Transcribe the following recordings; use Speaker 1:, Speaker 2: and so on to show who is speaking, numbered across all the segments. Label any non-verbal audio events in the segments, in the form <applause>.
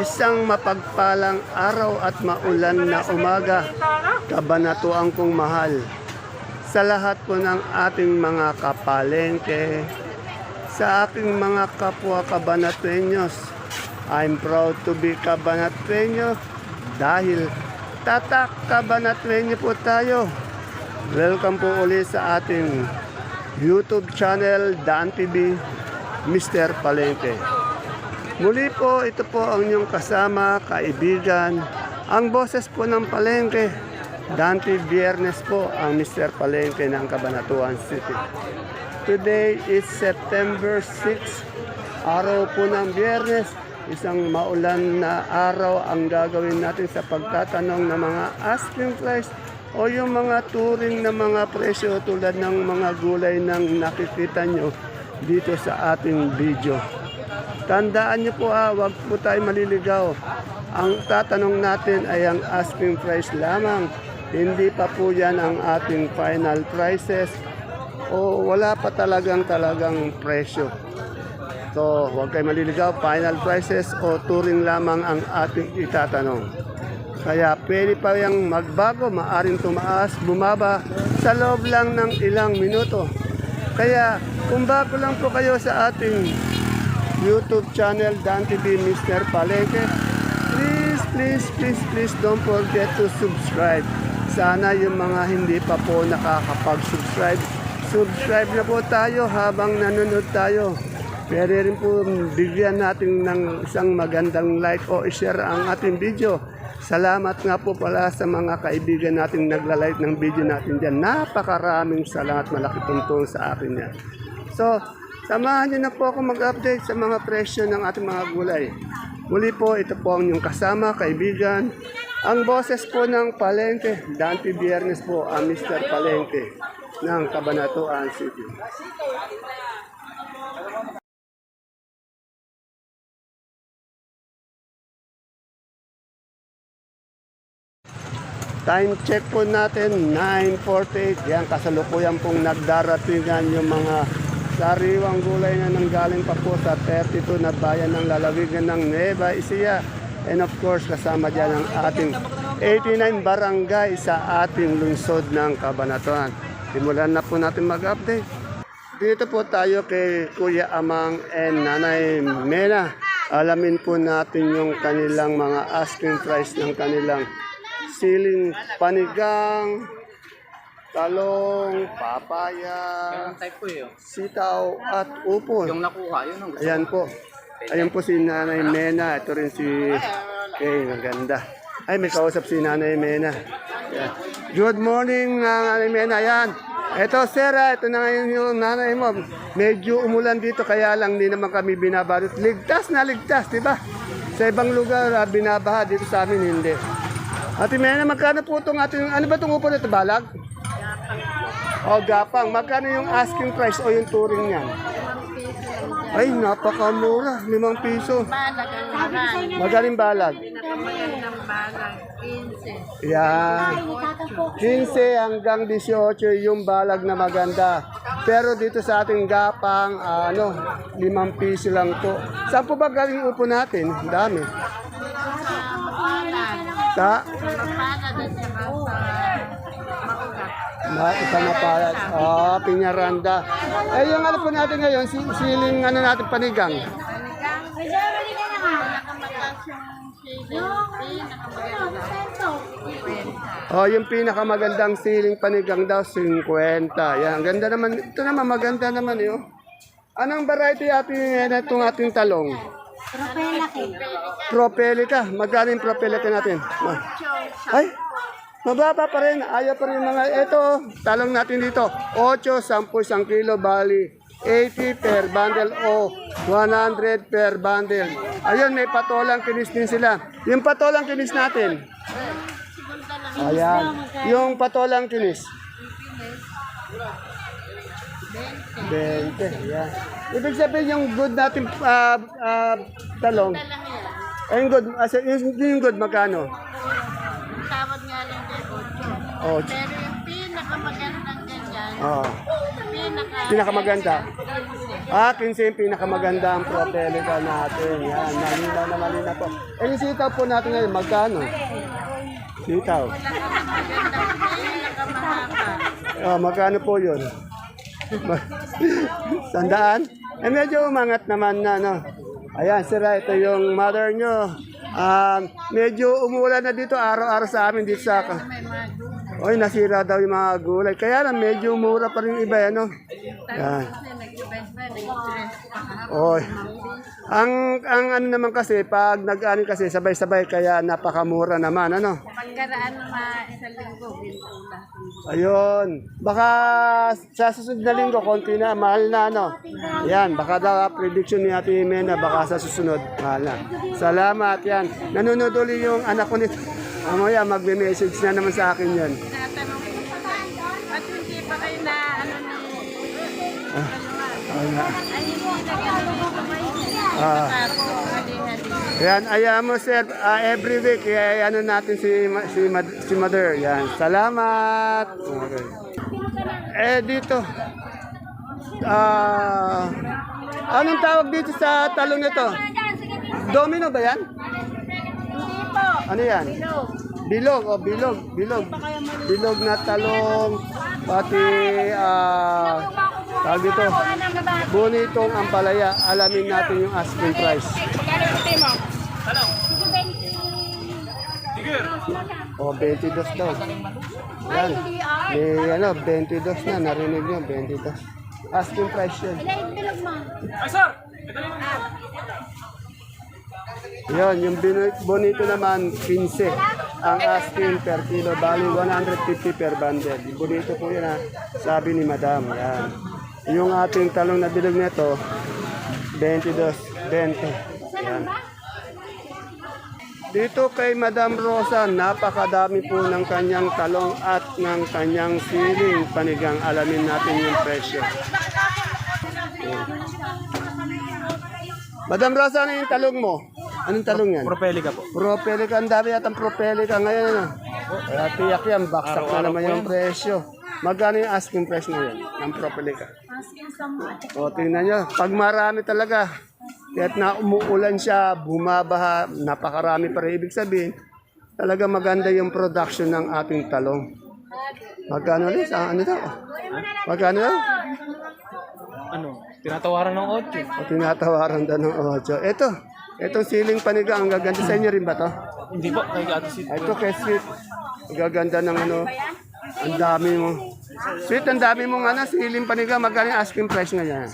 Speaker 1: Isang mapagpalang araw at maulan na umaga, kabanatuan kong mahal. Sa lahat po ng ating mga kapalengke, sa aking mga kapwa kabanatuenyos, I'm proud to be kabanatuenyo dahil tatak kabanatuenyo po tayo. Welcome po ulit sa ating YouTube channel, Dan TV, Mr. Palengke. Muli po, ito po ang inyong kasama, kaibigan, ang boses po ng Palengke. Dante Biernes po ang Mr. Palengke ng Cabanatuan City. Today is September 6, araw po ng Biyernes. Isang maulan na araw ang gagawin natin sa pagtatanong ng mga asking price o yung mga turing na mga presyo tulad ng mga gulay ng nakikita nyo dito sa ating video. Tandaan nyo po ha, wag po tayo maliligaw. Ang tatanong natin ay ang asking price lamang. Hindi pa po yan ang ating final prices o wala pa talagang talagang presyo. So, huwag kayo maliligaw, final prices o turing lamang ang ating itatanong. Kaya pwede pa yung magbago, maaring tumaas, bumaba sa loob lang ng ilang minuto. Kaya kung bago lang po kayo sa ating YouTube channel Dan TV Mr. Palengke. Please, please, please, please don't forget to subscribe. Sana yung mga hindi pa po nakakapag-subscribe, subscribe na po tayo habang nanonood tayo. Pwede rin po bigyan natin ng isang magandang like o share ang ating video. Salamat nga po pala sa mga kaibigan nating nagla-like ng video natin dyan. Napakaraming salamat, malaki pong tulong sa akin yan. So, samahan niyo na po ako mag-update sa mga presyo ng ating mga gulay. Muli po, ito po ang inyong kasama, kaibigan. Ang boses po ng Palengke, Dante Biernes po, ang Mr. Palengke ng Cabanatuan City. Time check po natin, 9.48. Yan, kasalukuyan pong nagdaratingan yung mga sariwang gulay na nanggaling pa po sa 32 na bayan ng lalawigan ng Nueva Ecija. And of course, kasama dyan ang ating 89 barangay sa ating lungsod ng Cabanatuan. Simulan na po natin mag-update. Dito po tayo kay Kuya Amang and Nanay Mena. Alamin po natin yung kanilang mga asking price ng kanilang siling panigang, talong, papaya,
Speaker 2: Ang type ko yun.
Speaker 1: sitaw at.
Speaker 2: Yung nakuha, yun ang gusto.
Speaker 1: Ayan po. Ayan po si Nanay Mena. Ito rin si Kay. Maganda. Ay, may kausap si Nanay Mena. Ayan. Good morning, Nanay Mena. Ayan. Ito, sir, ah, ito na ngayon yung nanay mo. Medyo umulan dito, kaya lang hindi naman kami binabarot. Ligtas na ligtas, di ba? Sa ibang lugar, ah, binabaha. Dito sa amin, hindi. Ate Mena, magkano po itong ating, ano ba itong upo na ito, balag? O, gapang. Magkano yung asking price o yung touring niyan? Ay, napakamura. Limang piso.
Speaker 3: Balag ang naman.
Speaker 1: Magaling balag.
Speaker 3: Pinakamagandang balag, 15.
Speaker 1: Yan. 15 hanggang 18 yung balag na maganda. Pero dito sa ating gapang, ano, limang piso lang po. Saan po ba galing upo natin? Ang Dami.
Speaker 3: Balag.
Speaker 1: Sa
Speaker 3: Balag saka sa
Speaker 1: Ma, isa na pala. Ah, Piñaranda. Eh, yung ano po natin ngayon, si, siling ano natin panigang. Oh, yung pinakamagandang siling panigang daw, 50. Yan, ang ganda naman. Ito naman, maganda naman yun. Anong variety ating na itong ating talong? Propelica. Magkano yung propelica natin? Ay, mababa pa rin. Ayaw pa rin mga, ito, talong natin dito. 8, 10, 1 kilo, bali. 80 per bundle o 100 per bundle. Ayun, may patolang kinis din sila. Yung patolang kinis natin. Ayan. Yung patolang kinis. 20. Ayan. Ibig sabihin yung good natin ah, ah, talong. Ay, yung good. As, yung, yung good, magkano?
Speaker 3: Ang tawad nga lang din, 8.
Speaker 1: Oh,
Speaker 3: Pero yung pinakamagandang ganyan,
Speaker 1: oh.
Speaker 3: pinaka
Speaker 1: Pinakamaganda. Ah, 15 yung pinakamaganda ang propelica natin. Yan, malinaw na malinaw po. Eh, yung sitaw po natin ngayon, magkano? Sitaw. Oh, magkano po yun? Sandaan? Eh, medyo umangat naman na, no? Ayan, sira, ito yung mother nyo. Um, medyo umulan na dito araw-araw sa amin dito sa... Oy, nasira daw yung mga gulay. Kaya lang, medyo mura pa rin iba, ano? Yan. Oy. Ang ang ano naman kasi pag nag-ani kasi sabay-sabay kaya napakamura naman ano.
Speaker 3: Pagkaraan mga isang linggo.
Speaker 1: Ayun. Baka sa susunod na linggo konti na mahal na ano. Yan, baka daw prediction ni Ate Mena baka sa susunod mahal na. Salamat yan. Nanonood uli yung anak ko nito. Mamaya magme-message na naman sa akin yan.
Speaker 3: Tinatanong ko, ba't hindi pa kayo na ano ni...
Speaker 1: Ayun nga.
Speaker 3: Ay, hindi na gano'n dito kayo.
Speaker 1: Ah.
Speaker 3: Ako, hali-hali.
Speaker 1: Yan, ayaw mo sir, ah, every week, kaya ano natin si, ma- si, mad- si mother. Yan, salamat. Okay. Eh, dito. Ah, anong tawag dito sa talong nito? Domino ba yan? Ano yan? Bilog, oh, bilog, bilog. Bilog na talong, pati, ah, tawag dito, bonitong ampalaya. Alamin natin yung asking price. O, 22 daw. Yan. May ano, 22 na. Narinig nyo, 22. Asking price yun. Yun, yung bonito naman, 15. Ang asking per kilo, bali 150 per bundle. Yung bonito po yun ha, sabi ni madam. Yan. Yung ating talong na bilog nito, 22, 20. Yan. Dito kay Madam Rosa, napakadami po ng kanyang talong at ng kanyang siling panigang. Alamin natin yung presyo. Madam Rosa, ano yung talong mo? Anong talong yan?
Speaker 2: Propelica po.
Speaker 1: Propelica, ang dami yata propelica ngayon. Ano? Kaya tiyak yan, baksak na naman yung presyo. Magkano yung asking price ngayon ng propelica? O, tingnan nyo. Pag marami talaga, kahit na umuulan siya, bumabaha, napakarami pa rin. Ibig sabihin, talaga maganda yung production ng ating talong. Magkano ulit? Sa ano daw? Magkano daw?
Speaker 2: Ano? Tinatawaran ng 8.
Speaker 1: O, tinatawaran daw ng 8. Ito, itong siling paniga, ang gaganda sa inyo rin ba to?
Speaker 2: Hindi po, kay Ate Sid.
Speaker 1: Ito kay Sweet. Ang gaganda ng ano. Ang dami mo. Sweet, ang dami mong ano, siling paniga. Magkano yung asking price ngayon?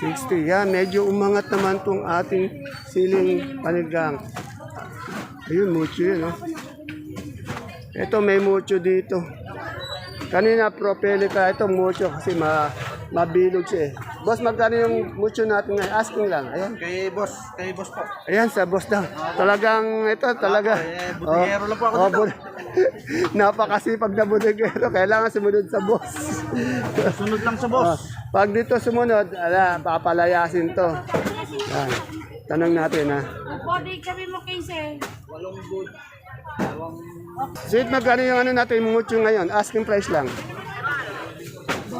Speaker 1: 60. Yan, medyo umangat naman tong ating siling panigang. Ayun, mucho yun, no? Ito, may mucho dito. Kanina, propelica. Ito, mucho kasi ma mabilog siya eh. Boss, magkano yung mucho natin ngayon? Asking lang. Ayan.
Speaker 2: Kay boss, kay boss po.
Speaker 1: Ayan, sa boss daw. Talagang ito, talaga.
Speaker 2: eh, budingero lang po ako
Speaker 1: oh,
Speaker 2: dito.
Speaker 1: bud- <laughs> Napakasipag na budingero. Kailangan sumunod sa boss. <laughs>
Speaker 2: Sunod lang sa
Speaker 1: Oh, pag dito sumunod, ala, papalayasin to. Yan. Tanong natin ha.
Speaker 3: Body kami mo kay sir.
Speaker 1: Sweet, magkano yung ano natin, mucho ngayon? Asking price lang.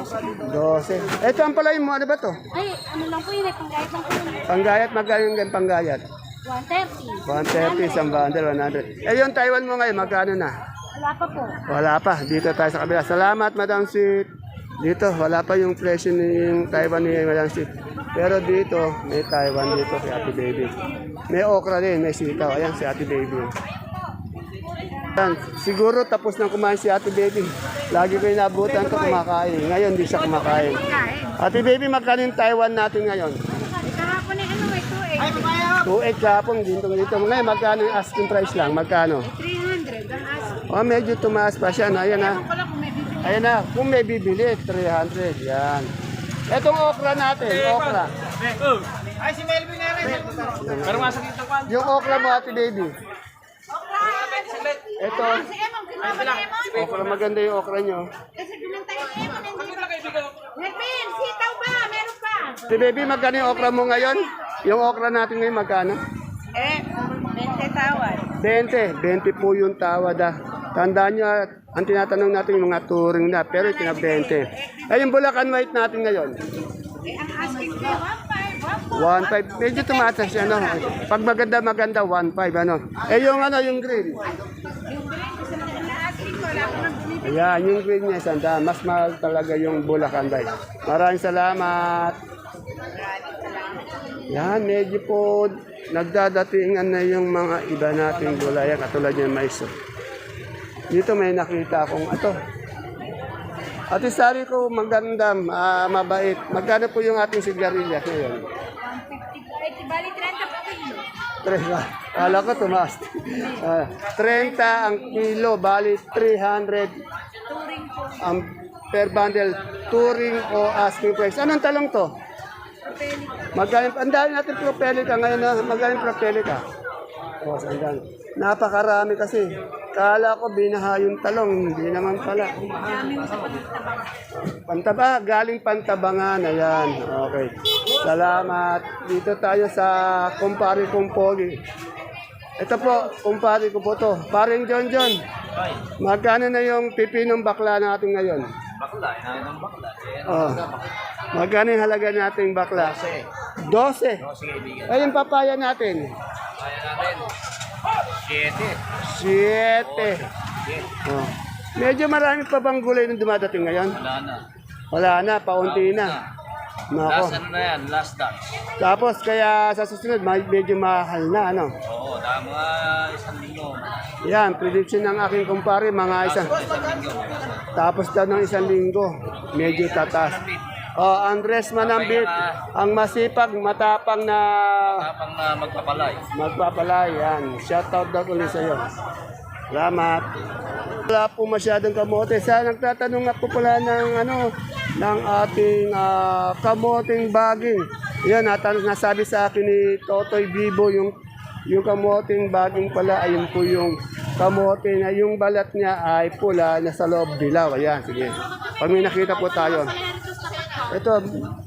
Speaker 1: 12. Ito ang palay mo, ano ba to?
Speaker 3: Ay, ano lang po yun, eh, panggayat lang po yun.
Speaker 1: Panggayat, magkano yung panggayat?
Speaker 3: 130.
Speaker 1: 130, isang bundle, 100. Eh, yung Taiwan mo ngayon, magkano na?
Speaker 3: Wala pa po.
Speaker 1: Wala pa. Dito tayo sa kabila. Salamat, Madam Sweet. Dito, wala pa yung presyo ng Taiwan ni Madam Sweet. Pero dito, may Taiwan dito si Ate Baby. May okra din, may sitaw. Ayan si Ate Baby. Siguro tapos nang kumain si Ate Baby. Lagi ko inabutan to kumakain. Ngayon, di siya kumakain. Ate Baby, magkano yung Taiwan natin ngayon?
Speaker 3: Kahapon eh, ano eh, 280.
Speaker 1: 2.8 kapong dito dito. Ngayon, magkano yung asking price lang? Magkano?
Speaker 3: 300 ang aso.
Speaker 1: Oh, medyo tumaas pa siya. No? Ayan na.
Speaker 3: Wala kung may bibili.
Speaker 1: Ayan na, kung may bibili, 300. Yan. Etong okra natin, okra.
Speaker 2: Ay, si Melvin na rin. Pero nga sa dito pa.
Speaker 1: Yung okra mo, ate baby. Ito,
Speaker 3: Si Emon, kinuha ni Emon.
Speaker 1: okra maganda yung okra nyo.
Speaker 3: Kasi pinantay ni Emon. hindi. Nervin, sitaw ba? Meron pa.
Speaker 1: Ate baby, magkano yung okra mo ngayon? Yung okra natin ngayon, magkano?
Speaker 3: Eh, 20 tawad.
Speaker 1: 20. 20 po yung tawad ah. Tandaan nyo, ah, ang tinatanong natin yung mga touring na, pero ito na 20. Ay, yung Bulacan White natin ngayon.
Speaker 3: Ang asking ko, 1.5, 1.4.
Speaker 1: 1.5. Medyo tumataas siya, ano. Pag maganda, maganda, 1.5, ano. Eh, yung ano, yung green.
Speaker 3: Yung green, kasi na asking ko, wala ko.
Speaker 1: Ayan, yung green niya, sanda. Mas mahal talaga yung Bulacan Bay. Maraming salamat. Yan, medyo po nagdadatingan na yung mga iba nating gulaya, katulad yung mais. oh. Dito may nakita akong ato. Ate Sari ko, maganda, ah, mabait. Magkano po yung ating sigarilyas ngayon?
Speaker 3: 150 po. Eh, bali 30 po kilo.
Speaker 1: Tres Kala ko tumaas. Ah, 30 ang kilo, bali 300
Speaker 3: Touring po.
Speaker 1: ang per bundle. Touring o asking price. Anong talong to?
Speaker 3: Peli.
Speaker 1: Magaling, ang dami natin propelica ngayon na magaling propelica. O, oh, sandal. Napakarami kasi. Kala ko binaha yung talong, hindi naman pala. Pantaba, galing pantabangan. Ayan, okay. Salamat. Dito tayo sa kumpari kong pogi. Ito po, kumpari ko po to. Paring John John. Magkano na yung pipinong bakla natin ngayon?
Speaker 2: Bakla, inahin ng bakla. Eh,
Speaker 1: Oh. Magkano yung halaga nating bakla? 12.
Speaker 2: sige, kaibigan.
Speaker 1: Ay, yung papaya natin.
Speaker 2: Kaya natin. Siete.
Speaker 1: 7. Oh. Medyo marami pa bang gulay na dumadating ngayon?
Speaker 2: Wala na.
Speaker 1: Wala na, paunti na. Nako.
Speaker 2: Last ano na yan, last dance.
Speaker 1: Tapos kaya sa susunod, ma- medyo mahal na, ano?
Speaker 2: Oo, dahil mga isang linggo.
Speaker 1: Yan, prediction ng aking kumpare, mga isang...
Speaker 2: Isang linggo.
Speaker 1: Tapos daw ng isang linggo, medyo tatas. Oh, Andres Manambit, ang masipag, matapang na
Speaker 2: Tapang na magpapalay.
Speaker 1: magpapalay. Yan, shoutout daw ulit sa iyo. Salamat. Wala po masyadong kamote. Sa nagtatanong nga po pala ng ano ng ating ah, kamoting baging. Yan, natanong nasabi sa akin ni Totoy Bibo yung yung kamoting baging pala ayun po yung kamote na yung balat niya ay pula na sa loob dilaw. Ayan, sige. Pag may nakita po tayo. Ito,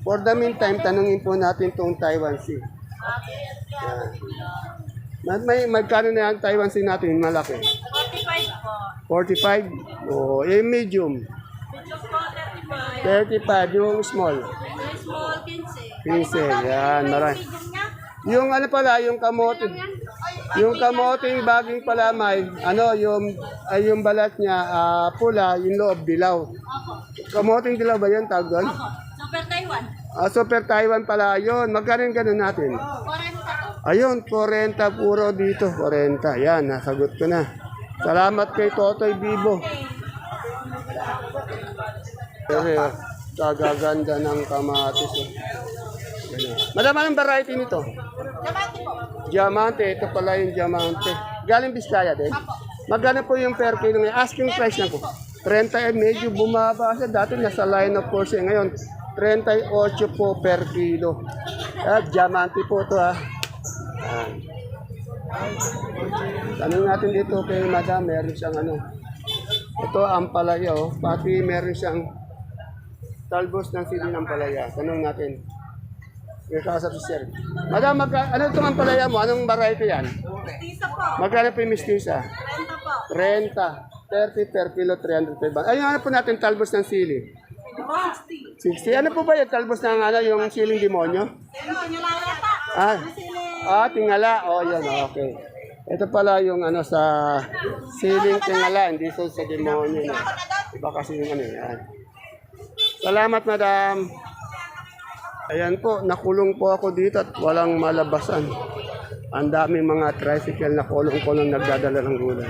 Speaker 1: for the meantime, tanungin po natin itong Taiwan Sea. Yan. May, may magkano na yung Taiwan Sea natin, malaki?
Speaker 3: 45 po.
Speaker 1: 45? O, eh, medium.
Speaker 3: Ito po, 35.
Speaker 1: 35, yung small.
Speaker 3: May small 15.
Speaker 1: 15, yan, marami. Yung ano pala, yung kamote, yung kamoting baging pala may, ano, yung, ay yung balat niya, ah, pula, yung loob, dilaw. Kamoting dilaw ba yun, tawag doon?
Speaker 3: Super Taiwan.
Speaker 1: Ah, super Taiwan pala yun. Magkano yung ganun natin?
Speaker 3: 40 po.
Speaker 1: Ayun, 40 puro dito. 40. Yan, nasagot ko na. Salamat kay Totoy Bibo. Kasi oh, kagaganda ng kamatis. Ganun. Madam, anong variety nito?
Speaker 3: Diamante po.
Speaker 1: Diamante. Ito pala yung diamante. Galing Biskaya din? Magkano po yung per kilo ngayon? Asking price lang po. 30 eh, medyo bumaba siya. Dati nasa line of course eh. Ngayon, 38 po per kilo. At diamante po to ha. Yan. Tanong natin dito kay madam, meron siyang ano. Ito ang palaya oh. Pati meron siyang talbos ng sili ng palaya. Tanong natin. May kausap si Sir. Madam, magka, ano itong ang palaya mo? Anong variety yan?
Speaker 3: Tisa po.
Speaker 1: Magkano po yung mistisa?
Speaker 3: 30 po.
Speaker 1: 30. 30 per kilo, 300 per bag. Ayun, ano po natin talbos ng sili?
Speaker 3: 60.
Speaker 1: 60. Ano po ba yung talbos ng ano, yung siling demonyo?
Speaker 3: Ano, nyo lang yata.
Speaker 1: Ah, ah tingala. Oh, yun. Okay. Ito pala yung ano sa siling tingala, hindi so sa demonyo. No? Iba kasi yung ano yan. Salamat, madam. Ayan po, nakulong po ako dito at walang malabasan. Ang daming mga tricycle na kulong-kulong nagdadala ng gulay.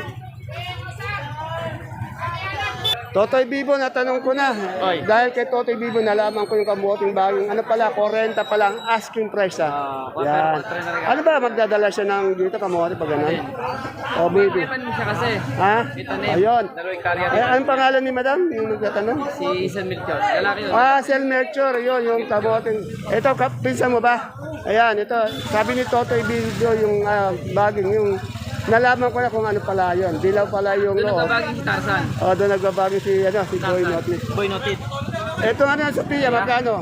Speaker 1: Totoy Bibo, natanong ko na. Dahil kay Totoy Bibo, nalaman ko yung kamuting baging. Ano pala, 40 pala ang asking price ah. Yan. Ano ba, magdadala siya ng dito kamuti pag ganun? O, baby.
Speaker 2: Ano siya kasi?
Speaker 1: Ha? Ayun.
Speaker 2: Dalawang karya
Speaker 1: Ay, anong pangalan ni madam? Yung nagtatanong?
Speaker 2: Si Isan Melchor. Lalaki yun.
Speaker 1: Ah, Sel Melchor, yun, yung kamoting. Ito, pinsan mo ba? Ayan, ito. Sabi ni Totoy Bibo, yung ah, baging, yung nalaman ko na kung ano pala yun. Dilaw pala yung
Speaker 2: Doon
Speaker 1: loob.
Speaker 2: nagbabaging si Tarzan.
Speaker 1: O, doon nagbabaging si, ano, si Boy Notis.
Speaker 2: Boy Notit.
Speaker 1: Ito ano, Sophia, magkano?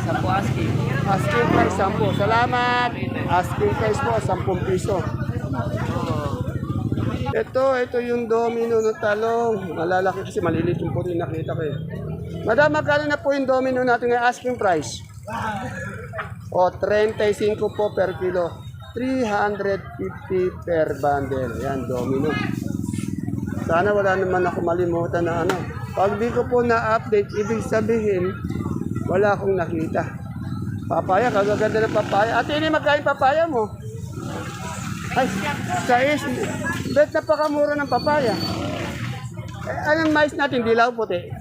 Speaker 2: Sa Puaski.
Speaker 1: Asking price, 10. Salamat. Asking price po, 10 piso. Ito, ito yung domino ng talong. Malalaki kasi maliliit yung puti nakita ko eh. Madam, magkano na po yung domino natin ng asking price? O, 35 po per kilo. 350 per bundle. Yan, domino. Sana wala naman ako malimutan na ano. Pag di ko po na-update, ibig sabihin, wala akong nakita. Papaya, kagaganda ng papaya. Ate, ini magkain papaya mo? Ay, sa is, bet napakamura ng papaya. Eh, anong mais natin? Dilaw puti.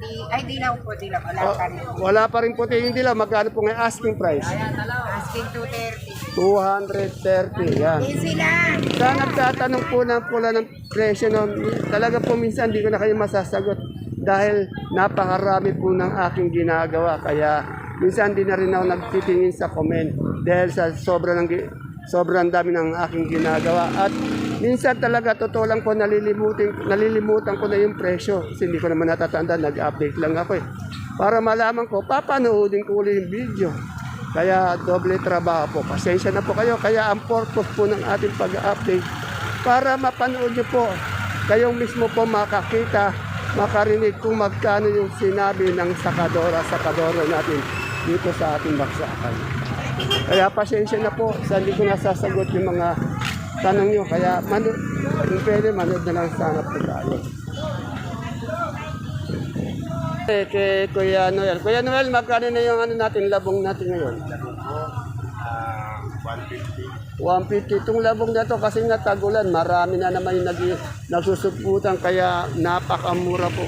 Speaker 3: Di, ay, di lang po, di lang. Wala
Speaker 1: Oh,
Speaker 3: pa rin.
Speaker 1: wala pa rin puti yung dilaw. Magkano po ngayon asking price?
Speaker 3: Asking 230.
Speaker 1: 230. Yan.
Speaker 3: Easy lang.
Speaker 1: Sa nagtatanong po ng pula ng presyo, no, talaga po minsan hindi ko na kayo masasagot dahil napakarami po ng aking ginagawa. Kaya minsan di na rin ako nagtitingin sa comment dahil sa sobrang, gi- sobrang dami ng aking ginagawa. At minsan talaga totoo lang po nalilimutin, nalilimutan ko na yung presyo. Kasi hindi ko naman natatanda, nag-update lang ako eh. Para malaman ko, papanoodin ko ulit yung video. Kaya doble trabaho po. Pasensya na po kayo. Kaya ang purpose po ng ating pag-update para mapanood nyo po. Kayong mismo po makakita, makarinig kung magkano yung sinabi ng sakadora, sakadoro natin dito sa ating baksakan. Kaya pasensya na po sa hindi ko nasasagot yung mga tanong nyo. Kaya manood, kung pwede, manood na lang sana po tayo. Eh, kay Kuya Noel. Kuya Noel, magkano na yung ano natin, labong natin ngayon? 150. Itong labong na to kasi nga tagulan, marami na naman yung nag, nagsusuputan kaya napakamura po.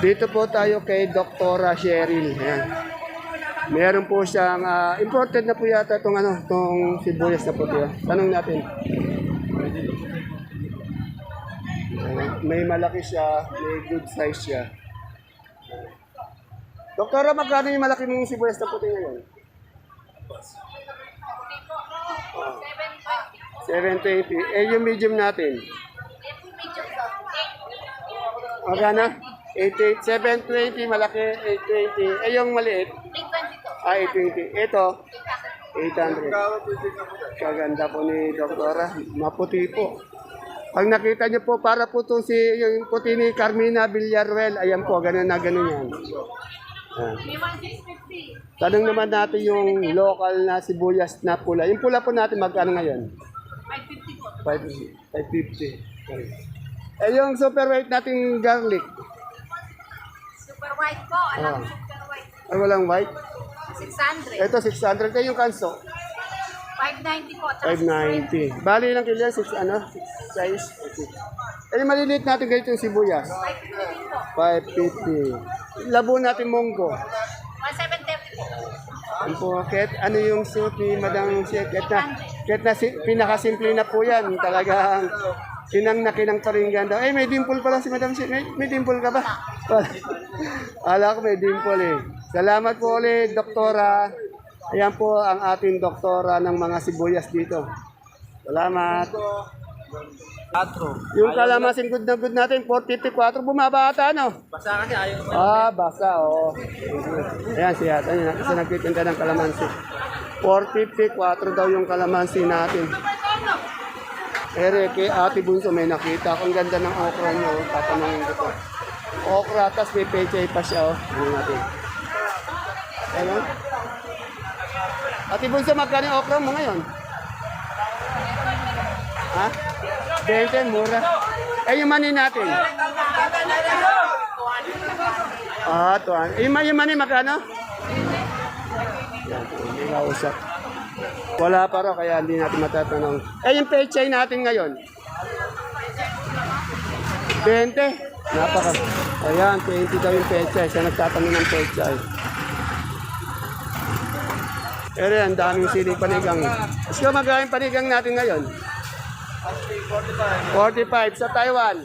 Speaker 1: Dito po tayo kay Doktora Cheryl. Ayan. Meron po siyang ah, imported na po yata itong ano, itong sibuyas na puti. ah. Tanong natin. May malaki siya, may good size siya. Doktora, magkano yung malaki mong sibuyas na puti ngayon? Ah. 720. Eh, yung medium natin? Magkano? 88. 720, malaki, 820. Eh, yung maliit? Ah, 820. Ito? 800. Kaganda po ni Doktora. Maputi po. Pag nakita niyo po, para po itong si, yung puti ni Carmina Villaruel. Ayan po, ganun na ganun yan. Ayan. Tanong naman natin yung local na sibuyas na pula. Yung pula po natin magkano ngayon? 550 550. Okay. Eh yung super white nating garlic.
Speaker 3: Super white po.
Speaker 1: Ah.
Speaker 3: Alam mo, super white.
Speaker 1: Ay walang white.
Speaker 3: 600.
Speaker 1: Ito 600 kayo yung kanso.
Speaker 3: 590 po. Tsaka
Speaker 1: 590. Bali lang kilo 6 ano? 6 size. Okay. Eh maliliit natin ganito yung sibuyas. 550. Labo natin monggo.
Speaker 3: 1730 po.
Speaker 1: Ang pocket, ano yung suit ni Madam? Kahit na, kahit na si, pinakasimple na po yan. Talagang kinang na kinang pa rin ganda. Eh, may dimple pala si Madam Siya. May, may dimple ka ba? Wala. Ala ko may dimple eh. Salamat po ulit, Doktora. Ayan po ang ating doktora ng mga sibuyas dito. Salamat. Yung kalamansin good na good natin, 454, bumaba ata, no?
Speaker 2: Basta kasi ayaw naman.
Speaker 1: Ah, basa, oo. Ayan, siya. Ayan, na- kasi nagtitinda ng kalamansi. 454 daw yung kalamansi natin. Ere, kay Ate Bunso may nakita. Ang ganda ng okra niyo. Tatanungin ko to. Okra, tas may pechay pa siya. Oh. Ano natin? Ano? Ate Bunso, magkano yung okra mo ngayon? Ha? 20, mura. Eh, yung mani natin? Ah, tuwan. Eh, yung mani magkano? Yan. Wala pa raw, kaya hindi natin matatanong. Eh, yung pechay natin ngayon? 20. Napaka. Ayan, 20 daw yung pechay. Siya nagtatanong ng pechay. Pero ang daming siling panigang. Gusto magkain panigang natin ngayon? 45 sa Taiwan.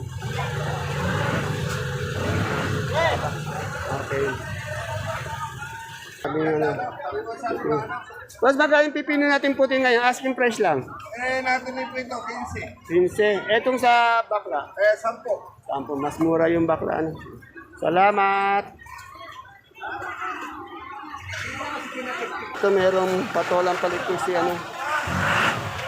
Speaker 1: Okay. Sabi nga na. Mas magkano yung pipino natin puti ngayon? Asking price lang.
Speaker 2: Eh, natin yung prito, 15.
Speaker 1: 15. Etong sa bakla.
Speaker 2: Eh, 10.
Speaker 1: Sampo, mas mura yung bakla. Ano? Salamat. Ito merong patolang palikpik si ano.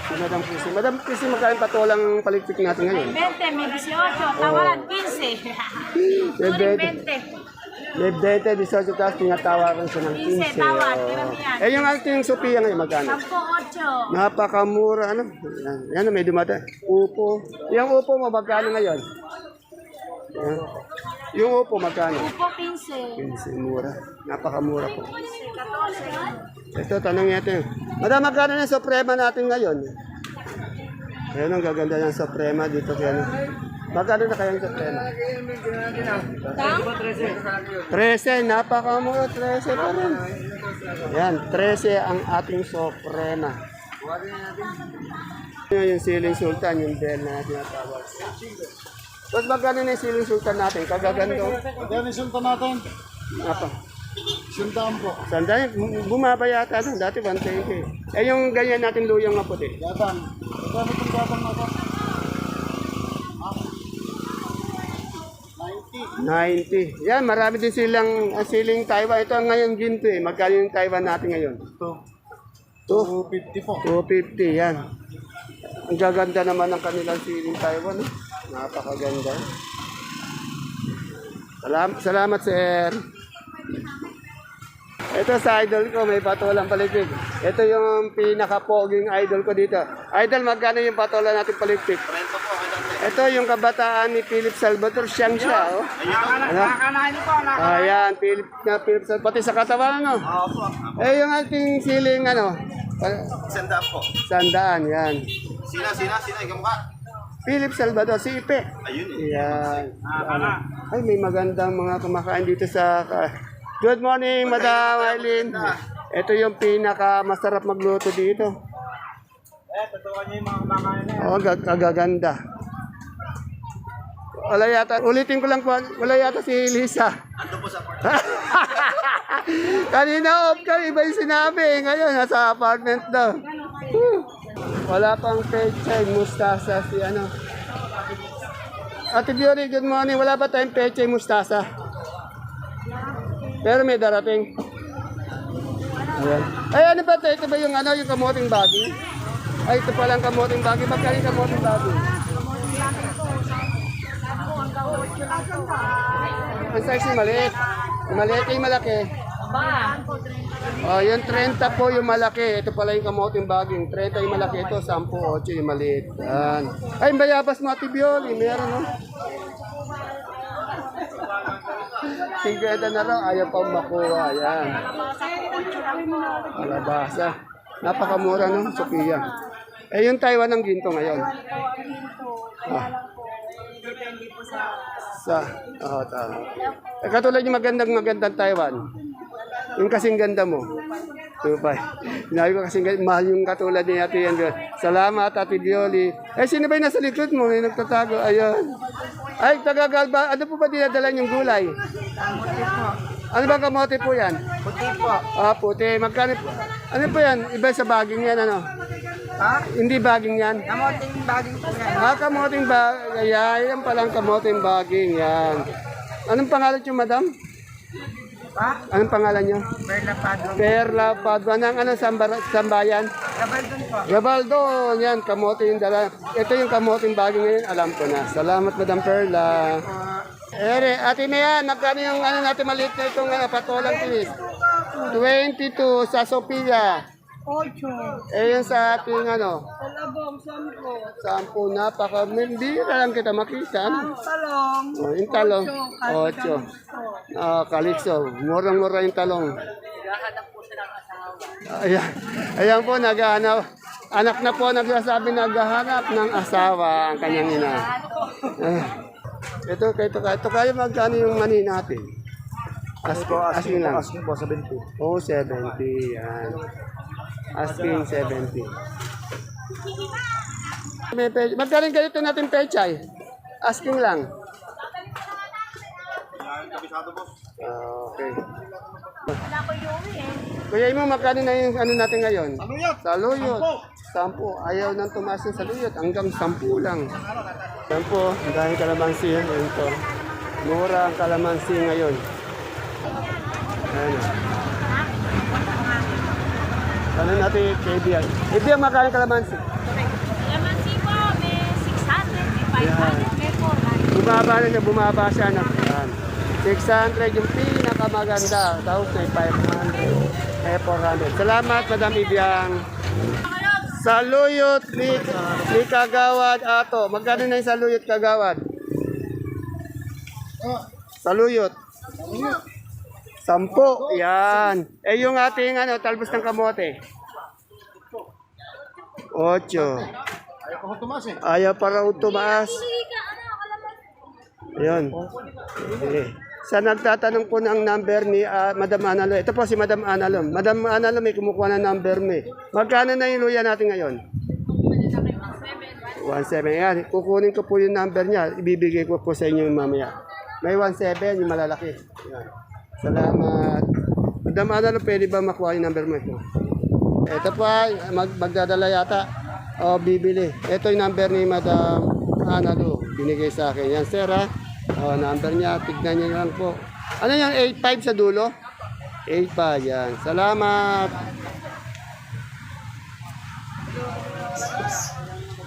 Speaker 1: Si Madam Chrissy. Madam Chrissy, magkano patolang palikpik natin ngayon?
Speaker 3: 20, may 18, tawaran 15.
Speaker 1: May
Speaker 3: 15.
Speaker 1: 20. May 20, 18, tapos tinatawaran siya ng 15.
Speaker 3: 15, tawad, karamihan.
Speaker 1: Eh, yung ating Sophia ngayon, magkano?
Speaker 3: 10, 8.
Speaker 1: Napakamura, ano? Yan, yan may dumata. Upo. Yung upo mo, magkano ngayon? Yan. Yung upo, magkano?
Speaker 3: Upo 15.
Speaker 1: 15, mura. Napakamura po.
Speaker 3: 14.
Speaker 1: Ito, tanong natin. Madam, magkano na suprema natin ngayon? Ayan ang gaganda ng suprema dito. Kaya, magkano na kayang suprema? 13, napakamura. 13 pa rin. Yan, 13 ang ating suprema. Yun yung siling sultan, yung bell na tinatawag. Tapos magkano na yung siling sultan natin? Kagagando.
Speaker 2: Magkano sunta natin?
Speaker 1: Napa.
Speaker 2: Suntaan po.
Speaker 1: Sandali, bum- bumaba yata doon. Dati 120. Eh yung ganyan natin luyang maputi.
Speaker 2: Gatang. Magkano itong gatang natin?
Speaker 1: 90. Yan, marami din silang uh, siling Taiwan. Ito ang ngayon ginto eh. Magkano yung Taiwan natin ngayon?
Speaker 2: Ito.
Speaker 1: Two-
Speaker 2: 250 po.
Speaker 1: 250, yan. Ang gaganda naman ng kanilang siling Taiwan. Eh. Napakaganda. Salam salamat, sir. Ito sa idol ko, may patolang paligpik. Ito yung pinaka-poging idol ko dito. Idol, magkano yung patola natin paligpik? Ito yung kabataan ni Philip Salvador, siyang siya. Oh. Ano? Ayan, Philip, na Philip Salvador, pati sa katawan, ano? Eh, yung ating siling, ano?
Speaker 2: Sandaan po.
Speaker 1: Sandaan, yan.
Speaker 2: Sina, sina, sina, ikaw mukha.
Speaker 1: Philip Salvador, si Ipe.
Speaker 2: Ayun
Speaker 1: Yan. Ay, may magandang mga kumakain dito sa... Good morning, Madam Eileen. Ito yung pinaka masarap magluto dito.
Speaker 2: Eh, totoo niyo yung mga kumakain na.
Speaker 1: Oh, gag kagaganda. Wala yata, ulitin ko lang po, wala yata si Lisa.
Speaker 2: Ando po sa part. <laughs>
Speaker 1: Kanina off ka, iba yung sinabi. Ngayon, nasa apartment daw. Wala pang pechay, mustasa si ano. Ate Biori, good morning. Wala ba tayong pechay, mustasa? Pero may darating. Ayan. Ay, ano ba ito? Ito ba yung ano, yung kamoting baging? Ay, ito palang kamoting baging. Magkano kamoting baging? Ang size yung maliit. Maliit yung malaki.
Speaker 3: Ba?
Speaker 1: Oh, yung 30 po yung malaki. Ito pala yung kamoting baging. 30 yung malaki. Ito, 10, 8 yung maliit. Yan. Ay, bayabas mo, Ate Bioli. Meron, <laughs> no? 50 na raw. Ayaw pang makuha. Yan. Alabasa. Napakamura, no? Sophia. Eh, yung Taiwan ang ginto ngayon. Ah. Sa, oh, tama. Eh, katulad yung magandang magandang Taiwan. Yung kasing ganda mo. Tupay. Sinabi ko kasing ganda, mahal yung katulad ni Ate yan. Salamat, Ate Bioli. Eh, sino ba yung nasa likod mo? May nagtatago. Ayun. Ay, tagagalba. Ano po ba dinadala yung gulay? Ano ba kamote po yan?
Speaker 2: Puti po.
Speaker 1: Ah, puti. Magkano po? Ano po yan? Iba sa baging yan, ano?
Speaker 2: Ha?
Speaker 1: Hindi baging yan.
Speaker 2: Kamoting baging po yan.
Speaker 1: Ah, kamoting baging. Yan, yan palang kamoting baging. Yan. Anong pangalan niyo, madam?
Speaker 2: Ha?
Speaker 1: Anong pangalan niyo?
Speaker 2: Perla Padro.
Speaker 1: Perla Padua ng ano, sambar, sambayan?
Speaker 2: Gabaldon po.
Speaker 1: Gabaldo, yan, kamote yung dala. Ito yung kamoting baging ngayon, alam ko na. Salamat, Madam Perla. Ere, ate na yan, magkano yung ano natin maliit na itong ano, patolang tinis? 22 sa Sophia.
Speaker 3: 8.
Speaker 1: Eh, yun sa ating ano,
Speaker 3: Talabong, 10.
Speaker 1: sampu, napaka, hindi na lang kita makita. Ano?
Speaker 3: Talong.
Speaker 1: Oh, yung talong, 8. Ah, kalikso, murang-mura yung talong. Ayan, ayan po, naghahanap. Anak na po nagsasabi naghahanap ng asawa ang kanyang ina. Ah, ito, ito, ito, kaya magkano yung mani natin? Ask, asking lang.
Speaker 2: Asking po, 70.
Speaker 1: Oh, 70. Yan. Asking 70. May pe- Magkano ganito natin pechay? Asking lang. Ah, okay.
Speaker 3: Wala ko yung eh.
Speaker 1: Kuya mo, magkano na yung ano natin ngayon?
Speaker 2: Saluyot.
Speaker 1: Saluyot. Sampu. Ayaw nang tumaas ng saluyot. Hanggang sampu lang. Sampu. Ang daming kalamansi. Ayan to. Mura ang kalamansi ngayon. Ayan o. Ano natin Bian? Eh, Bian, magkano kalamansi?
Speaker 3: Lamansi po, may 600, may 500, may 400.
Speaker 1: Bumaba na siya, bumaba siya na. Yan. 600 yung pinakamaganda. Tapos may 500. Eh, 400. Salamat, Madam Ibiang. Saluyot ni, ni Kagawad Ato. Magkano na yung saluyot Kagawad? Saluyot. Sampo. Yan. Eh yung ating ano, talbos ng kamote. Ocho.
Speaker 2: Ayaw ko tumas eh.
Speaker 1: Ayaw pa raw tumaas. Ayun. Okay. Sa nagtatanong po ng number ni ah, Madam Analom. Ito po si Madam Analom. Madam Analom, may kumukuha ng number mo eh. Magkano na yung luya natin ngayon? 17. Yan. Kukunin ko po yung number niya. Ibibigay ko po sa inyo mamaya. May 17, yung malalaki. Yan. Salamat. Madam Analom, pwede ba makuha yung number mo ito? Ito po ay mag magdadala yata. O bibili. Ito yung number ni Madam Analo. Binigay sa akin. Yan sir ha. O number niya. Tignan niyo lang po. Ano yan? 85 sa dulo? 85 yan. Salamat.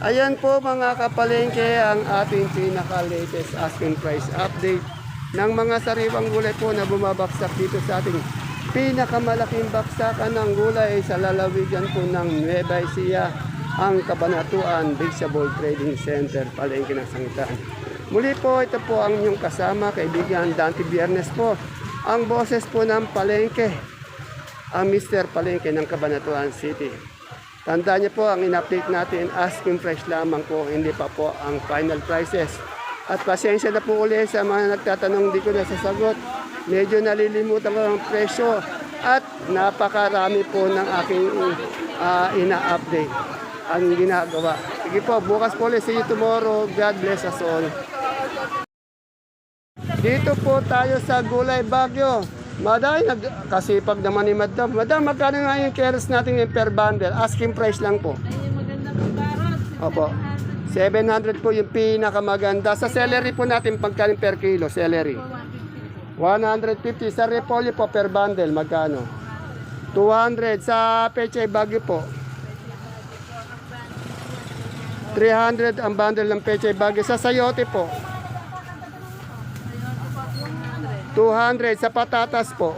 Speaker 1: Ayan po mga kapalengke ang ating pinaka-latest asking price update ng mga sariwang gulay po na bumabaksak dito sa ating pinakamalaking baksakan ng gulay sa lalawigan po ng Nueva Ecija, ang Kabanatuan Vegetable Trading Center, palengke ng Sangitan. Muli po, ito po ang inyong kasama, kaibigan Dante Biernes po, ang boses po ng palengke, ang Mr. Palengke ng Cabanatuan City. Tandaan niyo po, ang in-update natin, asking price lamang po, hindi pa po ang final prices. At pasensya na po ulit sa mga nagtatanong, di ko na sasagot. Medyo nalilimutan ko ang presyo at napakarami po ng aking ah, ina-update ang ginagawa. Sige po, bukas po ulit. See you tomorrow. God bless us all. Dito po tayo sa Gulay Bagyo. Maday, nagkasipag naman ni Madam. Madam, magkano nga yung carrots natin yung per bundle? Asking price lang po. Opo. 700 po yung pinakamaganda. Sa celery po natin, pagkano per kilo, celery? 150. Sa repolyo po per bundle, magkano? 200. Sa pechay bagyo po. 300 ang bundle ng pechay bagyo. Sa sayote po. 200 sa patatas po.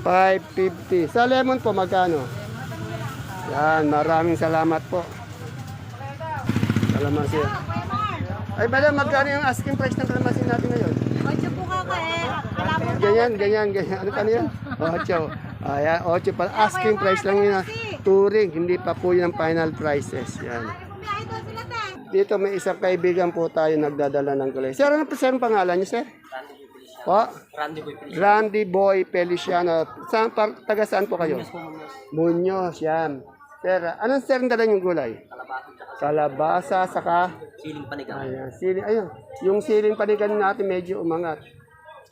Speaker 1: 550. Sa lemon po magkano? Yan, maraming salamat po. Kalamansi. Ay, madam, magkano yung asking price ng kalamansi natin ngayon?
Speaker 3: Ocho po ka eh. Wala po.
Speaker 1: Ganyan, ganyan, ganyan. Ano pa niyan? Ocho. Ayan, ocho pa. Asking price lang yun. ah. Touring, hindi pa po yung final prices. Yan.
Speaker 3: Kumihay doon sila tayo.
Speaker 1: Dito may isang kaibigan po tayo nagdadala ng gulay. Sir, ano po sir ang pangalan niyo, sir? Po? Randy Boy Feliciano. Saan, par, taga saan po kayo? Muñoz, yan. Sir, anong sir ang dala niyong gulay? Kalabasa, saka?
Speaker 4: Siling panigang.
Speaker 1: Ayan, siling, ayun. Yung siling panigan natin medyo umangat.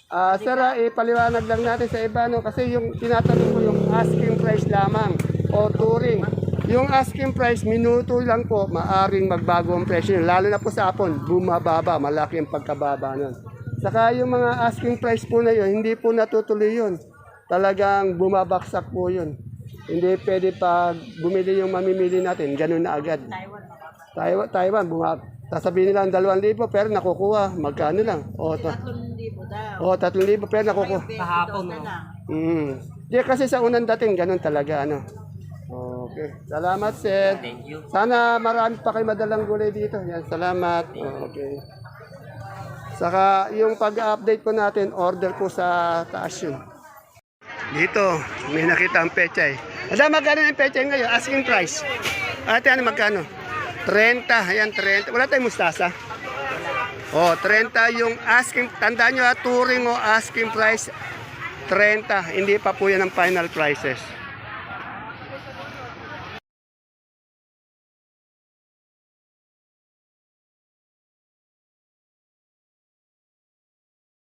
Speaker 1: Ah, sir, ah, ipaliwanag lang natin sa iba, no? Kasi yung tinatanong ko yung asking price lamang o touring. Yung asking price, minuto lang po, maaring magbago ang presyo. yun. Lalo na po sa hapon, bumababa, malaki ang pagkababa nun. Saka yung mga asking price po na yun, hindi po natutuloy yun. Talagang bumabaksak po yun. Hindi pwede pag bumili yung mamimili natin, ganun na agad. Taiwan, Taiwan, bumab. Sasabihin nila ang 2,000 pero nakukuha. Magkano lang? O, to. O, 3,000 pero nakukuha.
Speaker 4: Kahapon, no?
Speaker 1: Mm. Di kasi sa unang dating, ganun talaga, ano. Okay. Salamat, sir.
Speaker 4: Thank you.
Speaker 1: Sana marami pa kayo madalang gulay dito. Yan, salamat. Okay. Saka yung pag-update po natin, order po sa taas yun. Dito, may nakita ang pechay. Ada magkano yung pechay ngayon? Asking price. Ate, ano magkano? 30. Ayan, 30. Wala tayong mustasa. Oh, 30 yung asking. Tandaan nyo ha, touring o asking price, 30. Hindi pa po yan ang final prices.